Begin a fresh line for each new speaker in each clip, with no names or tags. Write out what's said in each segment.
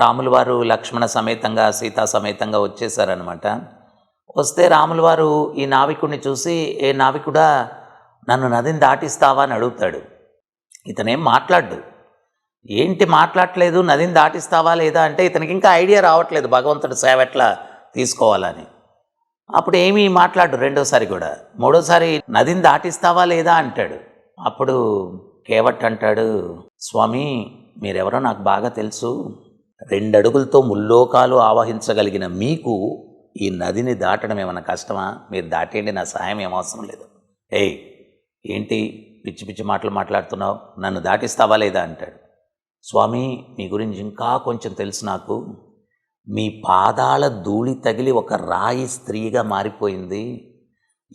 రాముల వారు లక్ష్మణ సమేతంగా సీతా సమేతంగా వచ్చేసారనమాట వస్తే రాముల వారు ఈ నావికుడిని చూసి ఏ నావికుడా నన్ను నదిని దాటిస్తావా? అని అడుగుతాడు. ఇతనేం మాట్లాడు ఏంటి మాట్లాడట్లేదు? నదిని దాటిస్తావా లేదా? అంటే ఇతనికి ఇంకా ఐడియా రావట్లేదు భగవంతుడు సేవ ఎట్లా తీసుకోవాలని. అప్పుడు ఏమీ మాట్లాడు రెండోసారి కూడా. మూడోసారి నదిని దాటిస్తావా లేదా? అంటాడు. అప్పుడు కేవట్ అంటాడు స్వామి మీరెవరో నాకు బాగా తెలుసు. రెండు అడుగులతో ముల్లోకాలు ఆవహించగలిగిన మీకు ఈ నదిని దాటడం ఏమైనా కష్టమా? మీరు దాటేయండి నా సహాయం ఏం అవసరం లేదు. ఏయ్ ఏంటి పిచ్చి పిచ్చి మాటలు మాట్లాడుతున్నావు? నన్ను దాటిస్తావా లేదా? అంటాడు. స్వామి మీ గురించి ఇంకా కొంచెం తెలుసు నాకు. మీ పాదాల ధూళి తగిలి ఒక రాయి స్త్రీగా మారిపోయింది.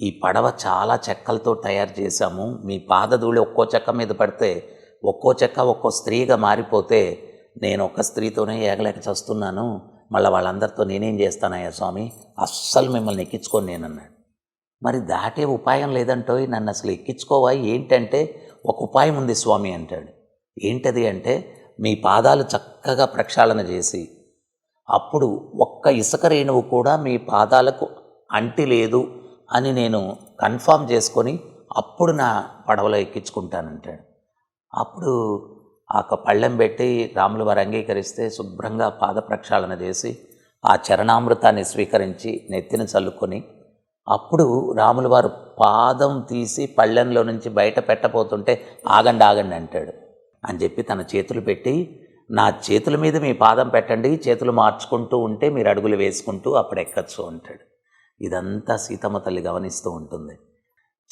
ఈ పడవ చాలా చెక్కలతో తయారు చేశాము. మీ పాద ధూళి ఒక్కో చెక్క మీద పడితే ఒక్కో చెక్క ఒక్కో స్త్రీగా మారిపోతే నేను ఒక స్త్రీతోనే ఏగలేక చస్తున్నాను. మళ్ళీ వాళ్ళందరితో నేనేం చేస్తానయ్యా స్వామి? అస్సలు మిమ్మల్ని ఎక్కించుకొని నేనన్నాడు. మరి దాటే ఉపాయం లేదంటోయ్ నన్ను అసలు ఎక్కించుకోవా? ఏంటంటే ఒక ఉపాయం ఉంది స్వామి అంటాడు. ఏంటది అంటే మీ పాదాలు చక్కగా ప్రక్షాళన చేసి అప్పుడు ఒక్క ఇసుక రేణువు కూడా మీ పాదాలకు అంటి లేదు అని నేను కన్ఫామ్ చేసుకొని అప్పుడు నా పడవలో ఎక్కించుకుంటానంటాడు. అప్పుడు ఆ యొక్క పళ్ళెం పెట్టి రాములు వారు అంగీకరిస్తే శుభ్రంగా పాద ప్రక్షాళన చేసి ఆ చరణామృతాన్ని స్వీకరించి నెత్తిన చల్లుకొని అప్పుడు రాములు వారు పాదం తీసి పళ్ళెంలో నుంచి బయట పెట్టబోతుంటే ఆగండి ఆగండి అంటాడు. అని చెప్పి తన చేతులు పెట్టి నా చేతుల మీద మీ పాదం పెట్టండి చేతులు మార్చుకుంటూ ఉంటే మీరు అడుగులు వేసుకుంటూ అప్పుడు ఎక్కచ్చు అంటాడు. ఇదంతా సీతమ్మ తల్లి గమనిస్తూ ఉంటుంది.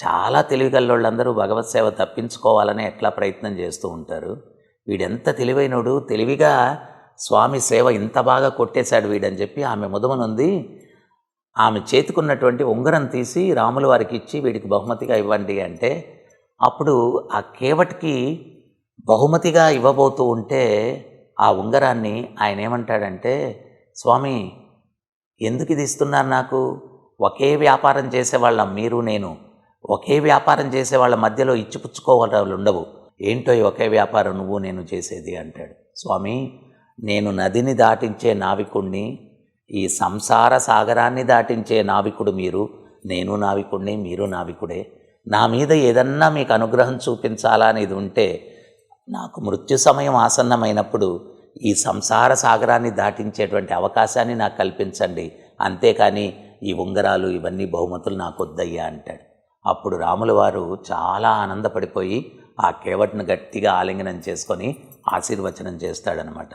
చాలా తెలివి కల్లోళ్ళందరూ భగవత్ సేవ తప్పించుకోవాలని ఎట్లా ప్రయత్నం చేస్తూ ఉంటారు? వీడెంత తెలివైనడు? తెలివిగా స్వామి సేవ ఇంత బాగా కొట్టేశాడు వీడని చెప్పి ఆమె ముదమనుంది. ఆమె చేతికున్నటువంటి ఉంగరం తీసి రాముల వారికి ఇచ్చి వీడికి బహుమతిగా ఇవ్వండి అంటే అప్పుడు ఆ కేవటికి బహుమతిగా ఇవ్వబోతూ ఉంటే ఆ ఉంగరాన్ని ఆయన ఏమంటాడంటే స్వామి ఎందుకు ఇది ఇస్తున్నారు నాకు? ఒకే వ్యాపారం చేసేవాళ్ళం మీరు నేను. ఒకే వ్యాపారం చేసే వాళ్ళ మధ్యలో ఇచ్చిపుచ్చుకోవాలి ఉండవు ఏంటో ఈ ఒకే వ్యాపారం నువ్వు నేను చేసేది అంటాడు. స్వామి నేను నదిని దాటించే నావికుణ్ణి ఈ సంసార సాగరాన్ని దాటించే నావికుడు మీరు నేను నావికుడిని మీరు నావికుడే. నా మీద ఏదన్నా మీకు అనుగ్రహం చూపించాలా అనేది ఉంటే నాకు మృత్యు సమయం ఆసన్నమైనప్పుడు ఈ సంసార సాగరాన్ని దాటించేటువంటి అవకాశాన్ని నాకు కల్పించండి. అంతేకాని ఈ ఉంగరాలు ఇవన్నీ బహుమతులు నాకు వద్దయ్యా అంటాడు. అప్పుడు రాముల వారు చాలా ఆనందపడిపోయి ఆ కేవట్ను గట్టిగా ఆలింగనం చేసుకొని ఆశీర్వచనం చేస్తాడనమాట.